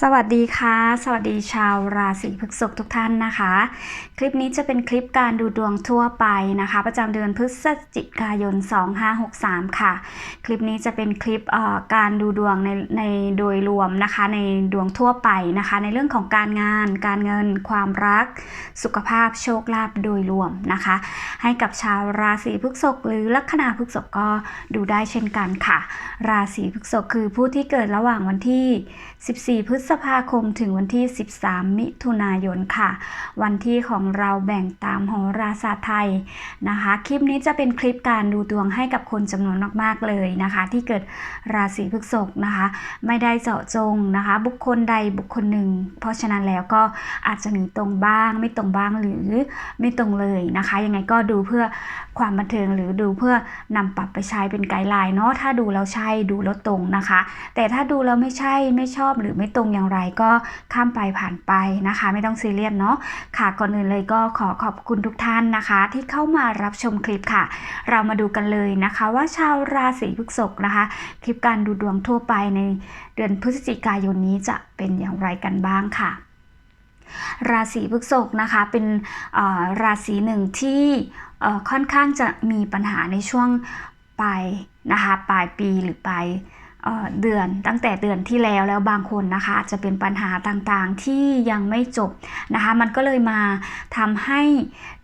สวัสดีค่ะ สวัสดีชาวราศีพฤษภทุกท่านนะคะ คลิปนี้จะเป็นคลิปการดูดวงทั่วไปนะคะ ประจำเดือนพฤศจิกายน 2563 ค่ะ คลิปนี้จะเป็นคลิปการดูดวงในในโดยรวมนะคะ ในดวงทั่วไปนะคะ ในเรื่องของการงาน การเงิน ความรัก สุขภาพโชคลาภโดยรวมนะคะ ให้กับชาวราศีพฤษภหรือลัคนาพฤษภก็ดูได้เช่นกันค่ะ ราศีพฤษภคือผู้ที่เกิดระหว่างวันที่ 14 พฤษภาคมถึงวันที่ 13 มิถุนายนค่ะ วันที่ของเราแบ่งตามโหราศาสตร์ไทยนะคะ คลิปนี้จะเป็นคลิปการดูดวงให้กับคนจำนวนมากๆเลยนะคะ ที่เกิดราศีพฤษภนะคะ ไม่ได้เจาะจงนะคะ บุคคลใดบุคคลหนึ่ง เพราะฉะนั้นแล้วก็อาจจะมีตรงบ้าง ไม่ตรงบ้างหรือไม่ตรงเลยนะคะ ยังไงก็ดูเพื่อความบันเทิงหรือดูเพื่อนำปรับไปใช้เป็นไกด์ไลน์เนาะถ้าดูแล้วใช่ดูแล้วตรงนะคะ แต่ถ้าดูแล้วไม่ใช่ไม่ชอบหรือไม่ตรงอย่างไรก็ข้ามไปผ่านไปนะคะ ไม่ต้องซีเรียสเนาะค่ะก่อนอื่นเลยก็ขอขอบคุณทุกท่านนะคะ ที่เข้ามารับชมคลิปค่ะ เรามาดูกันเลยนะคะ ว่าชาวราศีพฤษภนะคะ คลิปการดูดวงทั่วไปในเดือนพฤศจิกายนนี้จะเป็นอย่างไรกันบ้างค่ะราศีพฤษภนะคะเป็นราศีหนึ่งที่ค่อนข้างจะมีปัญหาในช่วงปลายนะคะปลายปีหรือปลาย เดือนตั้งแต่เดือนที่แล้วแล้วบางคนนะคะอาจจะเป็นปัญหาต่างๆที่ยังไม่จบนะคะ มันก็เลยมาทำให้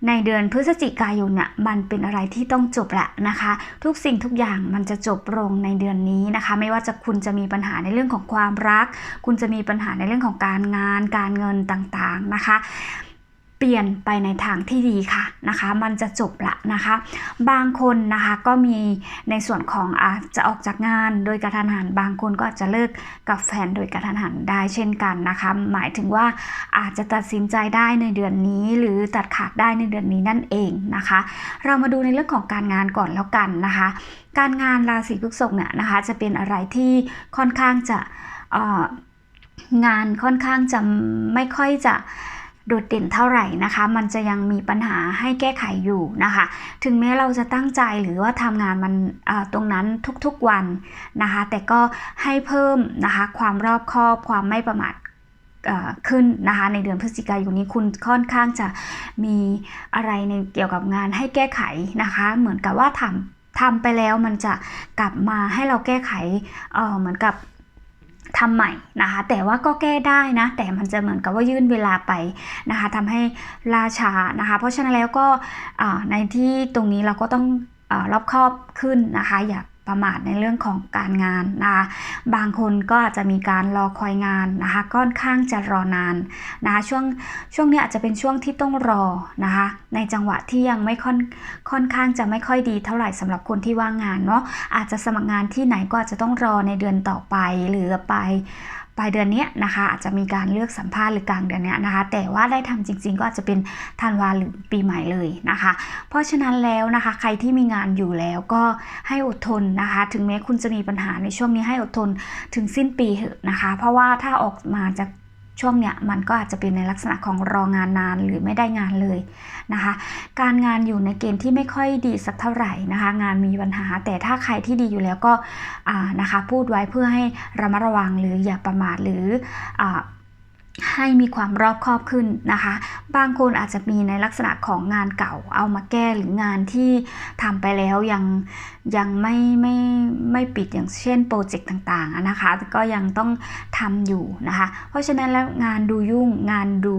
ในเดือนพฤศจิกายนเนี่ยมันเป็นอะไรที่ต้องจบละนะคะ ทุกสิ่งทุกอย่างมันจะจบลงในเดือนนี้นะคะ ไม่ว่าจะคุณจะมีปัญหาในเรื่องของความรัก คุณจะมีปัญหาในเรื่องของการงานการเงินต่างๆนะคะ เปลี่ยนไปในทางที่ดีค่ะนะคะ มันจะจบละนะคะ บางคนนะคะก็มีในส่วนของอาจจะออกจากงานโดยกระทันหัน บางคนก็อาจจะเลิกกับแฟนโดยกระทันหันได้เช่นกันนะคะ หมายถึงว่าอาจจะตัดสินใจได้ในเดือนนี้ หรือตัดขาดได้ในเดือนนี้นั่นเองนะคะ เรามาดูในเรื่องของการงานก่อนแล้วกันนะคะ การงานราศีพฤษภเนี่ยนะคะ จะเป็นอะไรที่ค่อนข้างจะงานค่อนข้างจะไม่ค่อยจะ โดดเด่นเท่าไหร่นะคะ มันจะยังมีปัญหาให้แก้ไขอยู่นะคะ ถึงแม้เราจะตั้งใจหรือว่าทำงานมันตรงนั้นทุกๆวันนะคะ แต่ก็ให้เพิ่มนะคะความรอบคอบความไม่ประมาทขึ้นนะคะในเดือนพฤศจิกายนนี้คุณค่อนข้างจะมีอะไรในเกี่ยวกับงานให้แก้ไขนะคะ เหมือนกับว่าทำทำไปแล้วมันจะกลับมาให้เราแก้ไขเเหมือนกับ ทำใหม่นะคะ แต่ว่าก็แก้ได้นะ แต่มันจะเหมือนกับว่ายื่นเวลาไปนะคะทำให้ล่าช้านะคะ เพราะฉะนั้นแล้วก็ในที่ตรงนี้เราก็ต้องอรอบคอบขึ้นนะคะ อย่า ประมาทในเรื่องของการงานนะคะบางคนก็อาจจะมีการรอคอยงานนะคะค่อนข้างจะรอนานนะคะช่วงช่วงนี้อาจจะเป็นช่วงที่ต้องรอนะคะในจังหวะที่ยังไม่ค่อนค่อนข้างจะไม่ค่อยดีเท่าไหร่สำหรับคนที่ว่างงานเนาะอาจจะสมัครงานที่ไหนก็อาจจะต้องรอในเดือนต่อไปหรือไป ลายเดือนนี้นะคะอาจจะมีการเลือกสัมภาษณ์หรือกลางเดือนนี้นะคะ แต่ว่าได้ทำจริง ๆ ก็อาจจะเป็นธันวาหรือปีใหม่เลยนะคะ เพราะฉะนั้นแล้วนะคะใครที่มีงานอยู่แล้วก็ให้อดทนนะคะ ถึงแม้คุณจะมีปัญหาในช่วงนี้ให้อดทนถึงสิ้นปีเถอะนะคะ เพราะว่าถ้าออกมาจาก ช่วงเนี้ยมันก็อาจจะเป็นในลักษณะของรองานนานหรือไม่ได้งานเลยนะคะ การงานอยู่ในเกณฑ์ที่ไม่ค่อยดีสักเท่าไหร่นะคะ งานมีปัญหาแต่ถ้าใครที่ดีอยู่แล้วก็อ่านะคะพูดไว้เพื่อให้ระมัดระวังหรืออย่าประมาทหรืออ่า ให้มีความรอบคอบขึ้นนะคะ บางคนอาจจะมีในลักษณะของงานเก่าเอามาแก้หรืองานที่ทำไปแล้วยังยังไม่ไม่ไม่ปิดอย่างเช่นโปรเจกต์ต่างๆนะคะ ก็ยังต้องทำอยู่นะคะ เพราะฉะนั้นแล้วงานดูยุ่งงานดู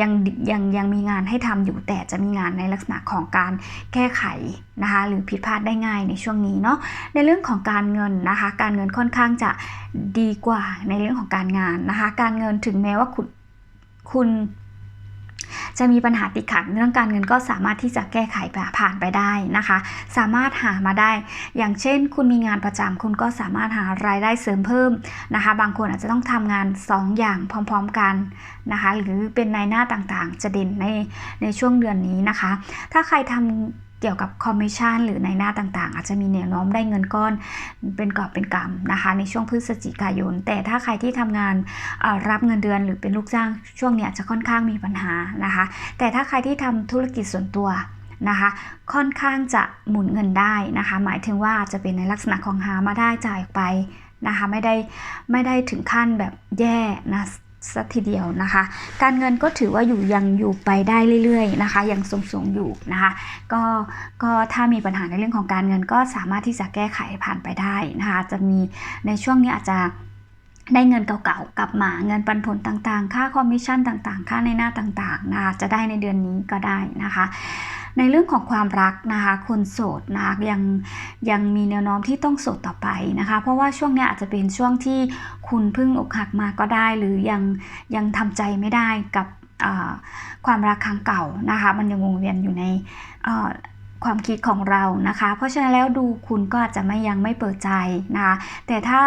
ยังยังยังมีงานให้ทำอยู่แต่จะมีงานในลักษณะของการแก้ไขนะคะหรือผิดพลาดได้ง่ายในช่วงนี้เนาะในเรื่องของการเงินนะคะ การเงินค่อนข้างจะดีกว่าในเรื่องของการงานนะคะ การเงินถึงแม้ว่า คุณจะมีปัญหาติดขัดเรื่องการเงินก็สามารถที่จะแก้ไขผ่านไปได้นะคะ สามารถหามาได้ อย่างเช่น คุณมีงานประจำคุณก็สามารถหารายได้เสริมเพิ่มนะคะ บางคนอาจจะต้องทำงาน 2 อย่างพร้อม ๆกันนะคะ หรือเป็นนายหน้าต่างๆ จะเด่นในในช่วงเดือนนี้นะคะ ถ้าใครทำ เกี่ยวกับคอมมิชชั่นหรือในหน้าต่างๆ อาจจะมีแนวโน้มได้เงินก้อนเป็นกอบเป็นกำนะคะ ในช่วงพฤศจิกายน แต่ถ้าใครที่ทำงานรับเงินเดือนหรือเป็นลูกจ้างช่วงเนี้ยจะค่อนข้างมีปัญหานะคะ แต่ถ้าใครที่ทำธุรกิจส่วนตัวนะคะค่อนข้างจะหมุนเงินได้นะคะ หมายถึงว่าจะเป็นในลักษณะของหามาได้จ่ายไปนะคะไม่ได้ไม่ได้ถึงขั้นแบบแย่นะ สักทีเดียวนะคะ การเงินก็ถือว่าอยู่ยังอยู่ไปได้เรื่อยๆนะคะยังทรงๆอยู่นะคะก็ก็ถ้ามีปัญหาในเรื่องของการเงินก็สามารถที่จะแก้ไขผ่านไปได้นะคะจะมีในช่วงนี้อาจจะได้เงินเก่าๆกลับมาเงินปันผลต่างๆ ค่าคอมมิชชั่นต่างๆ ค่าในหน้าต่างๆนะคะจะได้ในเดือนนี้ก็ได้นะคะ ในเรื่องของความรักนะคะคนโสดนะคะยังยังมีแนวโน้มที่ต้องโสดต่อไปนะคะ เพราะว่าช่วงนี้อาจจะเป็นช่วงที่คุณเพิ่งอกหักมาก็ได้ หรือยังยังทำใจไม่ได้กับความรักครั้งเก่านะคะ มันยังวงเวียนอยู่ในความคิดของเรานะคะ เพราะฉะนั้นแล้วดูคุณก็อาจจะไม่ยังไม่เปิดใจนะคะแต่ถ้า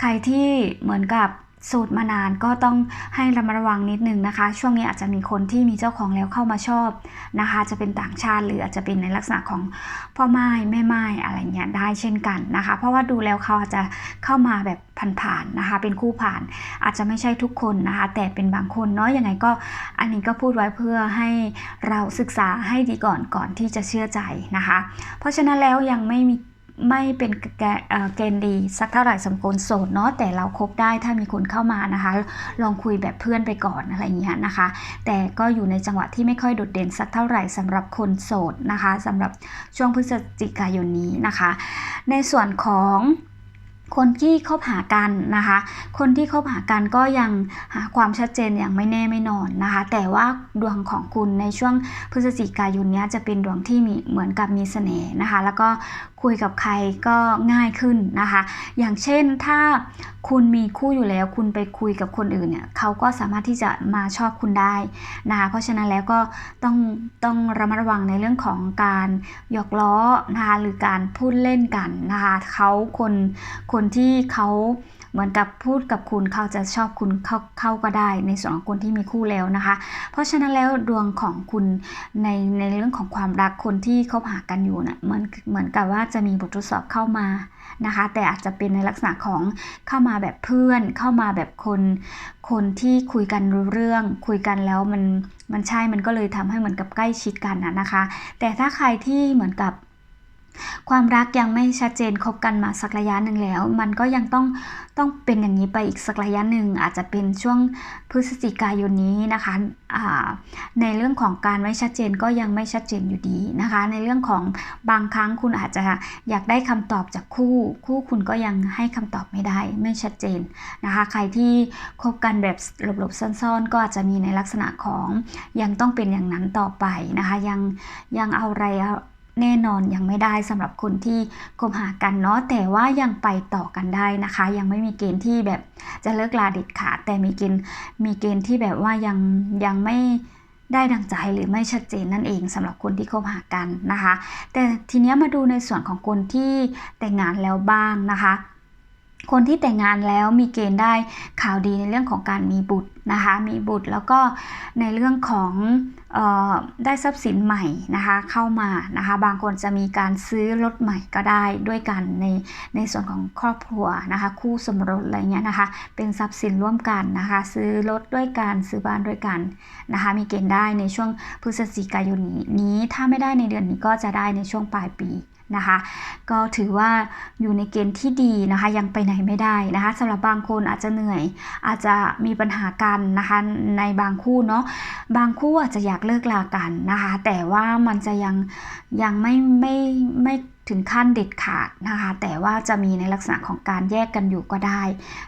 ใครที่เหมือนกับ โสดมานานก็ต้องให้ระมัดระวังนิดนึงนะคะ ช่วงนี้อาจจะมีคนที่มีเจ้าของแล้วเข้ามาชอบนะคะ จะเป็นต่างชาติหรืออาจจะเป็นในลักษณะของพ่อไม้แม่ไม้อะไรเงี้ยได้เช่นกันนะคะ เพราะว่าดูแล้วเขาอาจจะเข้ามาแบบผ่านๆนะคะ เป็นคู่ผ่านอาจจะไม่ใช่ทุกคนนะคะ แต่เป็นบางคนเนาะยังไงก็อันนี้ก็พูดไว้เพื่อให้เราศึกษาให้ดีก่อนก่อนที่จะเชื่อใจนะคะ เพราะฉะนั้นแล้วยังไม่มี ไม่เป็นเกณฑ์ดีสักเท่าไหร่สำหรับคนโสดเนาะแต่เราคบได้ถ้ามีคนเข้ามานะคะ ลองคุยแบบเพื่อนไปก่อนอะไรอย่างเงี้ยนะคะ แต่ก็อยู่ในจังหวะที่ไม่ค่อยโดดเด่นสักเท่าไหร่สำหรับคนโสดนะคะสำหรับช่วงพฤศจิกายนนี้นะคะ ในส่วนของคนที่คบหากันนะคะ คนที่คบหากันก็ยังหาความชัดเจนอย่างไม่แน่ไม่นอนนะคะ แต่ว่าดวงของคุณในช่วงพฤศจิกายนนี้จะเป็นดวงที่มีเหมือนกับมีเสน่ห์นะคะ แล้วก็ คุยกับใครก็ง่ายขึ้นนะคะ อย่างเช่นถ้าคุณมีคู่อยู่แล้ว คุณไปคุยกับคนอื่นเนี่ยเขาก็สามารถที่จะมาชอบคุณได้นะคะเพราะฉะนั้นแล้วก็ต้องต้องระมัดระวังในเรื่องของการหยอกล้อนะคะหรือการพูดเล่นกันนะคะเขาคนคนที่เขา เหมือนกับพูดกับคุณเขาจะชอบคุณเข้าเข้าก็ได้ ในส่วนของคนที่มีคู่แล้วนะคะ เพราะฉะนั้นแล้วดวงของคุณในในเรื่องของความรักคนที่คบหากันอยู่นะ่ะเหมือนเหมือนกับว่าจะมีบททดสอบเข้ามานะคะ แต่อาจจะเป็นในลักษณะของเข้ามาแบบเพื่อน เข้ามาแบบคน คนที่คุยกันรู้เรื่อง คุยกันแล้วมันมันใช่มันก็เลยทำให้เหมือนกับใกล้ชิดกันนะนะคะ แต่ถ้าใครที่เหมือนกับ ความรักยังไม่ชัดเจนคบกันมาสักระยะหนึ่งแล้ว มันก็ยังต้องต้องเป็นอย่างนี้ไปอีกสักระยะหนึ่งอาจจะเป็นช่วงพฤศจิกายนนี้นะคะในเรื่องของการไม่ชัดเจนก็ยังไม่ชัดเจนอยู่ดีนะคะ ในเรื่องของบางครั้งคุณอาจจะอยากได้คำตอบจากคู่ คู่คุณก็ยังให้คำตอบไม่ได้ไม่ชัดเจนนะคะ ใครที่คบกันแบบหลบๆซ่อนๆ ก็อาจจะมีในลักษณะของยังต้องเป็นอย่างนั้นต่อไปนะคะ ยังยังเอาอะไร แน่นอนยังไม่ได้สำหรับคนที่คบหากันเนาะแต่ว่ายังไปต่อกันได้นะคะ ยังไม่มีเกณฑ์ที่แบบจะเลิกลาเด็ดขาดแต่มีเกณฑ์มีเกณฑ์ที่แบบว่ายังยังไม่ได้ดังใจหรือไม่ชัดเจนนั่นเองสำหรับคนที่คบหากันนะคะ แต่ทีนี้มาดูในส่วนของคนที่แต่งงานแล้วบ้างนะคะ คนที่แต่งงานแล้วมีเกณฑ์ได้ข่าวดีในเรื่องของการมีบุตร นะคะมีบุตรแล้วก็ในเรื่องของออได้ทรัพย์สินใหม่นะคะเข้ามานะคะบางคนจะมีการซื้อรถใหม่ก็ได้ด้วยกันในในส่วนของครอบครัวนะคะคู่สมรสอะไรเงี้ยนะคะเป็นทรัพย์สินร่วมกันนะคะซื้อรถด้วยกันซื้อบ้านด้วยกันนะคะมีเกณฑ์ได้ในช่วงพฤศจิกายนนี้ถ้าไม่ได้ในเดือนนี้ก็จะได้ในช่วงปลายปี นะคะ ก็ถือว่าอยู่ในเกณฑ์ที่ดีนะคะ ยังไปไหนไม่ได้นะคะสำหรับบางคนอาจจะเหนื่อย อาจจะมีปัญหากันนะคะในบางคู่เนาะบางคู่อาจจะอยากเลิกลากันนะคะ แต่ว่ามันจะยังยังไม่ไม่ไม่ถึงขั้นเด็ดขาดนะคะ แต่ว่าจะมีในลักษณะของการแยกกันอยู่ก็ได้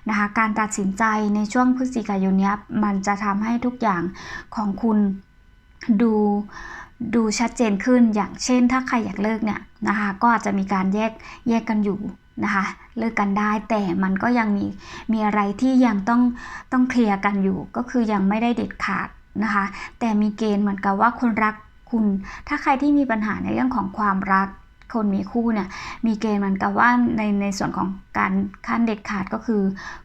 นะคะ การตัดสินใจในช่วงพฤศจิกายนนี้มันจะทำให้ทุกอย่างของคุณดูดูชัดเจนขึ้นอย่างเช่นถ้าใครอยากเลิกเนี่ย นะคะก็อาจจะมีการแยกแยกกันอยู่นะคะเลิกกันได้แต่มันก็ยังมีมีอะไรที่ยังต้องต้องเคลียร์กันอยู่ ก็คือยังไม่ได้เด็ดขาดนะคะแต่มีเกณฑ์เหมือนกับว่าคนรักคุณ ถ้าใครที่มีปัญหาในเรื่องของความรักคนมีคู่เนี่ยมีเกณฑ์เหมือนกับว่าในในส่วนของ การขั้นเด็ดขาดก็คือ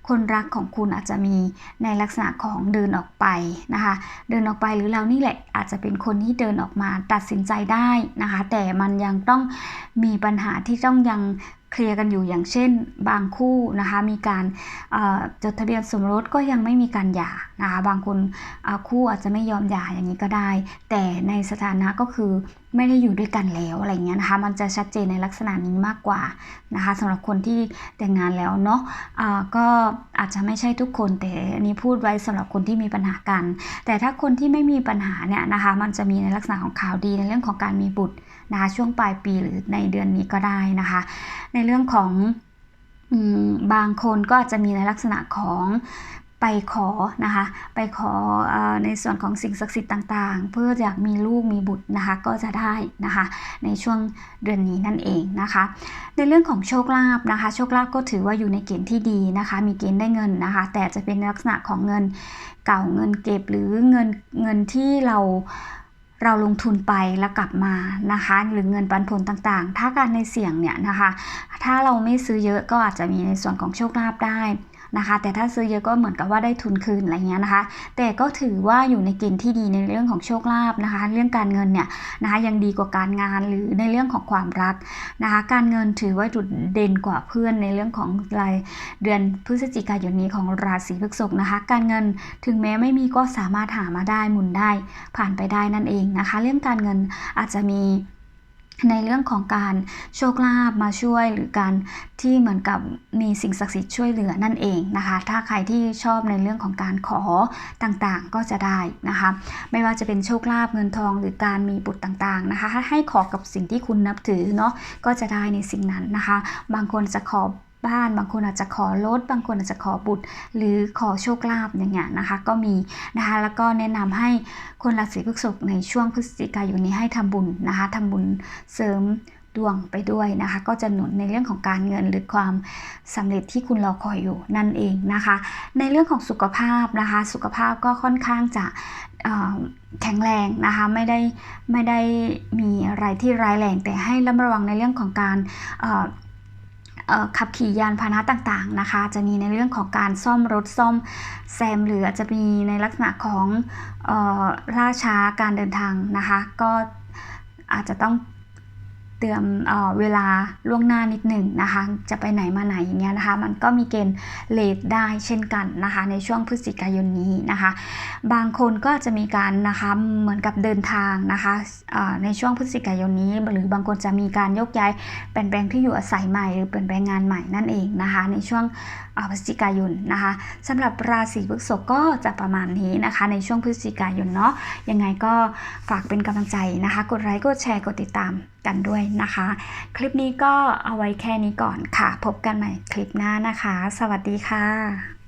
คนรักของคุณอาจจะมีในลักษณะของเดินออกไปนะคะ เดินออกไปหรือเรานี่แหละอาจจะเป็นคนที่เดินออกมาตัดสินใจได้นะคะ แต่มันยังต้องมีปัญหาที่ต้องยังเคลียร์กันอยู่อย่างเช่นบางคู่นะคะมีการจดทะเบียนสมรสก็ยังไม่มีการหย่านะคะบางคนคู่อาจจะไม่ยอมหย่าอย่างนี้ก็ได้ แต่ในสถานะก็คือไม่ได้อยู่ด้วยกันแล้วอะไรเงี้ยนะคะมันจะชัดเจนในลักษณะนี้มากกว่านะคะสำหรับคนที่แต่งงานแล้วเนาะะก็อาจจะไม่ใช่ทุกคนแต่อันนี้พูดไว้สำหรับคนที่มีปัญหากัน แต่ถ้าคนที่ไม่มีปัญหาเนี่ยนะคะมันจะมีในลักษณะของข่าวดีในเรื่องของการมีบุตรนะคะช่วงปลายปีหรือในเดือนนี้ก็ได้นะคะ ในเรื่องของบางคนก็อาจจะมีในลักษณะของ ไปขอนะคะ ไปขออในส่วนของสิ่งศักดิ์สิทธิ์ต่างๆ เพื่ออยากมีลูกมีบุตรนะคะก็จะได้นะคะ ในช่วงเดือนนี้นั่นเองนะคะ ในเรื่องของโชคลาภนะคะ โชคลาภก็ถือว่าอยู่ในเกณฑ์ที่ดีนะคะ มีเกณฑ์ได้เงินนะคะ แต่จะเป็นลักษณะของเงินเก่าเงินเก็บหรือเงินเงินที่เราเราลงทุนไปแล้วกลับมานะคะ หรือเงินปันผลต่างๆ ถ้าการในเสี่ยงเนี่ยนะคะ ถ้าเราไม่ซื้อเยอะก็อาจจะมีในส่วนของโชคลาภได้ นะคะ แต่ถ้าซื้อเยอะก็เหมือนกับว่าได้ทุนคืนอะไรเงี้ยนะคะ แต่ก็ถือว่าอยู่ในเกณฑ์ที่ดีในเรื่องของโชคลาภนะคะ เรื่องการเงินเนี่ยนะคะยังดีกว่าการงานหรือในเรื่องของความรักนะคะ การเงินถือว่าจุดเด่นกว่าเพื่อนในเรื่องของรายเดือนพฤศจิกายนนี้ของราศีพฤษภนะคะ การเงินถึงแม้ไม่มีก็สามารถหามาได้หมุนได้ผ่านไปได้นั่นเองนะคะ เรื่องการเงินอาจจะมี ในเรื่องของการโชคลาภมาช่วยหรือการที่เหมือนกับมีสิ่งศักดิ์สิทธิ์ช่วยเหลือนั่นเองนะคะ ถ้าใครที่ชอบในเรื่องของการขอต่างๆก็จะได้นะคะ ไม่ว่าจะเป็นโชคลาภเงินทองหรือการมีบุตรต่างๆนะคะ ให้ขอกับสิ่งที่คุณนับถือเนาะก็จะได้ในสิ่งนั้นนะคะ บางคนจะขอ บ้าน บางคนอาจจะขอรถบางคนอาจจะขอบุตร หรือขอโชคลาภอย่างเงี้ยนะคะ ก็มีนะคะแล้วก็แนะนำให้คนราศีพฤษภในช่วงพฤศจิกายนนี้ให้ทำบุญนะคะทำบุญเสริมดวงไปด้วยนะคะ ก็จะหนุนในเรื่องของการเงินหรือความสำเร็จที่คุณรอคอยอยู่นั่นเองนะคะ ในเรื่องของสุขภาพนะคะ สุขภาพก็ค่อนข้างจะแข็งแรงนะคะไม่ได้ไม่ได้มีอะไรที่ร้ายแรงแต่ให้ระมัดระวังในเรื่องของการ ขับขี่ยานพาหนะต่างๆนะคะ จะมีในเรื่องของการซ่อมรถซ่อมแซมหรืออาจจะมีในลักษณะของออล่าช้าการเดินทางนะคะ ก็อาจจะต้อง เตรียมเอ่อเวลาล่วงหน้านิดหนึ่งนะคะ จะไปไหนมาไหนอย่างเงี้ยนะคะ มันก็มีเกณฑ์เลทได้เช่นกันนะคะ ในช่วงพฤศจิกายนนี้นะคะ บางคนก็จะมีการนะคะเหมือนกับเดินทางนะคะในช่วงพฤศจิกายนนี้ หรือบางคนจะมีการยกย้ายเปลี่ยนแปลงที่อยู่อาศัยใหม่ หรือเปลี่ยนแปลงงานใหม่นั่นเองนะคะ ในช่วงพฤศจิกายนนะคะสำหรับราศีพฤษภก็จะประมาณนี้นะคะ ในช่วงพฤศจิกายนเนาะยังไงก็ฝากเป็นกำลังใจนะคะ กดไลค์กดแชร์กดติดตามกันด้วยนะคะ คลิปนี้ก็เอาไว้แค่นี้ก่อนค่ะ พบกันใหม่คลิปหน้านะคะ สวัสดีค่ะ